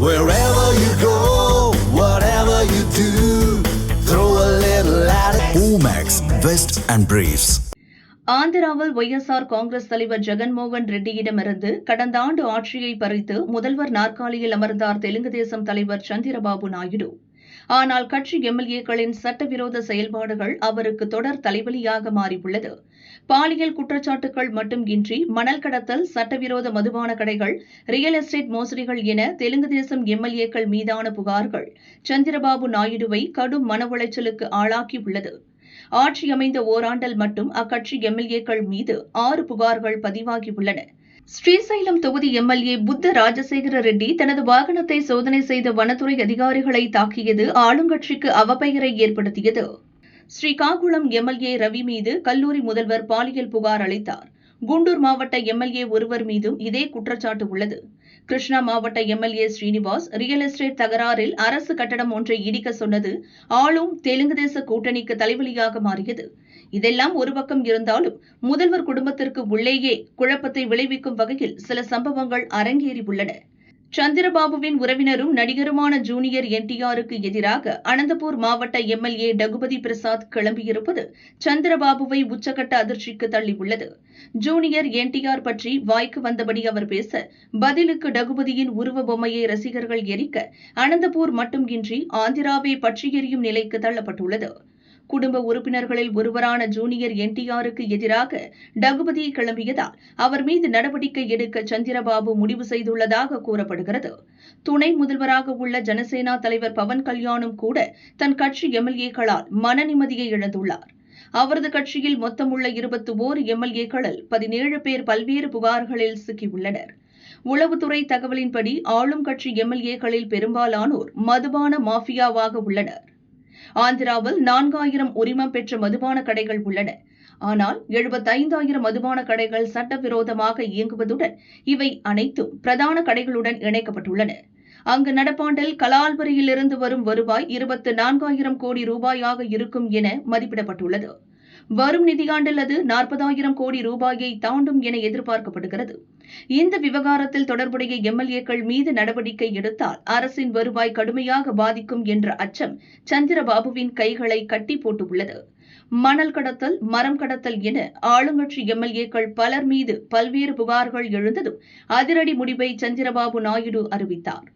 Wherever you go, whatever you do, throw a little at it. Omax, Vest and Briefs. ஆந்திராவில் YSR Congress தலைவர் ஜெகன்மோகன் ரெட்டியிடமிருந்து கடந்த ஆண்டு ஆட்சியை பறித்து முதல்வர் நாற்காலியில் அமர்ந்தார் தெலுங்கு தேசம் தலைவர் சந்திரபாபு நாயுடு ஆனால் கட்சி எம்எல்ஏக்களின் சட்டவிரோத செயல்பாடுகள் அவருக்கு தொடர் தலைவலியாக மாறியுள்ளது. பாலியல் குற்றச்சாட்டுகள் மட்டுமின்றி மணல் கடத்தல் சட்டவிரோத மதுபான கடைகள் ரியல் எஸ்டேட் மோசடிகள் என தெலுங்கு தேசம் எம்எல்ஏக்கள் மீதான புகார்கள் சந்திரபாபு நாயுடுவை கடும் மன உளைச்சலுக்கு ஆளாக்கியுள்ளது. ஆட்சி அமைந்த ஓராண்டில் மட்டும் அக்கட்சி எம்எல்ஏக்கள் மீது ஆறு புகார்கள் பதிவாகியுள்ளன. ஸ்ரீசைலம் தொகுதி எம்எல்ஏ புத்த ராஜசேகர ரெட்டி தனது வாகனத்தை சோதனை செய்த வனத்துறை அதிகாரிகளை தாக்கியது ஆளுங்கட்சிக்கு அவப்பெயரை ஏற்படுத்தியது. ஸ்ரீகாகுளம் எம்எல்ஏ ரவி மீது கல்லூரி முதல்வர் பாலியல் புகார் அளித்தார். குண்டூர் மாவட்ட எம்எல்ஏ ஒருவர் மீதும் இதே குற்றச்சாட்டு உள்ளது. கிருஷ்ணா மாவட்ட எம்எல்ஏ ஸ்ரீனிவாஸ் ரியல் எஸ்டேட் தகராறில் அரசு கட்டடம் ஒன்றை இடிக்க சொன்னது ஆளும் தெலுங்கு தேச கூட்டணிக்கு தலைவலியாக மாறியது. இதெல்லாம் ஒரு பக்கம் இருந்தாலும் முதல்வர் குடும்பத்திற்கு உள்ளேயே குழப்பத்தை விளைவிக்கும் வகையில் சில சம்பவங்கள் அரங்கேறியுள்ளன. சந்திரபாபுவின் உறவினரும் நடிகருமான ஜூனியர் என்டிஆருக்கு எதிராக அனந்தபூர் மாவட்ட எம்எல்ஏ டகுபதி பிரசாத் கிளம்பியிருப்பது சந்திரபாபுவை உச்சகட்ட அதிர்ச்சிக்கு தள்ளியுள்ளது. ஜூனியர் என்டிஆர் பற்றி வாய்க்கு வந்தபடி அவர் பேச பதிலுக்கு டகுபதியின் உருவ பொம்மையை ரசிகர்கள் எரிக்க அனந்தபூர் மட்டுமின்றி ஆந்திராவே பற்றி எரியும் நிலைக்கு தள்ளப்பட்டுள்ளது. குடும்ப உறுப்பினர்களில் ஒருவரான ஜூனியர் என்டிஆருக்கு எதிராக டகுபதி கிளம்பியதால் அவர் மீது நடவடிக்கை எடுக்க சந்திரபாபு முடிவு செய்துள்ளதாக கூறப்படுகிறது. துணை முதல்வராக உள்ள ஜனசேனா தலைவர் பவன் கல்யாணும் கூட தன் கட்சி எம்எல்ஏக்களால் மன நிம்மதியை இழந்துள்ளார். அவரது கட்சியில் மொத்தமுள்ள இருபத்தி ஓரு எம்எல்ஏக்களில் பதினேழு பேர் பல்வேறு புகார்களில் சிக்கியுள்ளனர். உளவுத்துறை தகவலின்படி ஆளும் கட்சி எம்எல்ஏக்களில் பெரும்பாலானோர் மதுபான மாஃபியாவாக உள்ளனர். ஆந்திராவில் நான்காயிரம் உரிமம் பெற்ற மதுபான கடைகள் உள்ளன. ஆனால் எழுபத்தைந்தாயிரம் மதுபான கடைகள் சட்டவிரோதமாக இயங்குவதுடன் இவை அனைத்தும் பிரதான கடைகளுடன் இணைக்கப்பட்டுள்ளன. அங்கு நடப்பாண்டில் கலால்வரியிலிருந்து வரும் வருவாய் இருபத்து நான்காயிரம் கோடி ரூபாயாக இருக்கும் என மதிப்பிடப்பட்டுள்ளது. வரும் நிதியாண்டில் அது நாற்பதாயிரம் கோடி ரூபாயை தாண்டும் என எதிர்பார்க்கப்படுகிறது. இந்த விவகாரத்தில் தொடர்புடைய எம்எல்ஏக்கள் மீது நடவடிக்கை எடுத்தால் அரசின் வருவாய் கடுமையாக பாதிக்கும் என்ற அச்சம் சந்திரபாபுவின் கைகளை கட்டி போட்டுள்ளது. மணல் கடத்தல் மரம் கடத்தல் என ஆளுங்கட்சி எம்எல்ஏக்கள் பலர் மீது பல்வேறு புகார்கள் எழுந்ததும் அதிரடி முடிவை சந்திரபாபு நாயுடு அறிவித்தார்.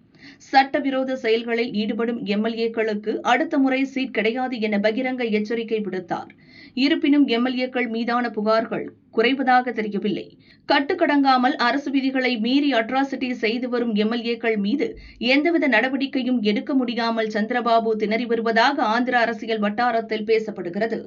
சட்டவிரோத செயல்களில் ஈடுபடும் எம்எல்ஏக்களுக்கு அடுத்த முறை சீட் கிடையாது என பகிரங்க எச்சரிக்கை விடுத்தார். இருப்பினும் எம்எல்ஏக்கள் மீதான புகார்கள் குறைவதாக தெரியவில்லை. கட்டுக்கடங்காமல் அரசு விதிகளை மீறி அட்ராசிட்டி செய்து வரும் எம்எல்ஏக்கள் மீது எந்தவித நடவடிக்கையும் எடுக்க முடியாமல் சந்திரபாபு திணறி வருவதாக ஆந்திர அரசியல் வட்டாரத்தில் பேசப்படுகிறது.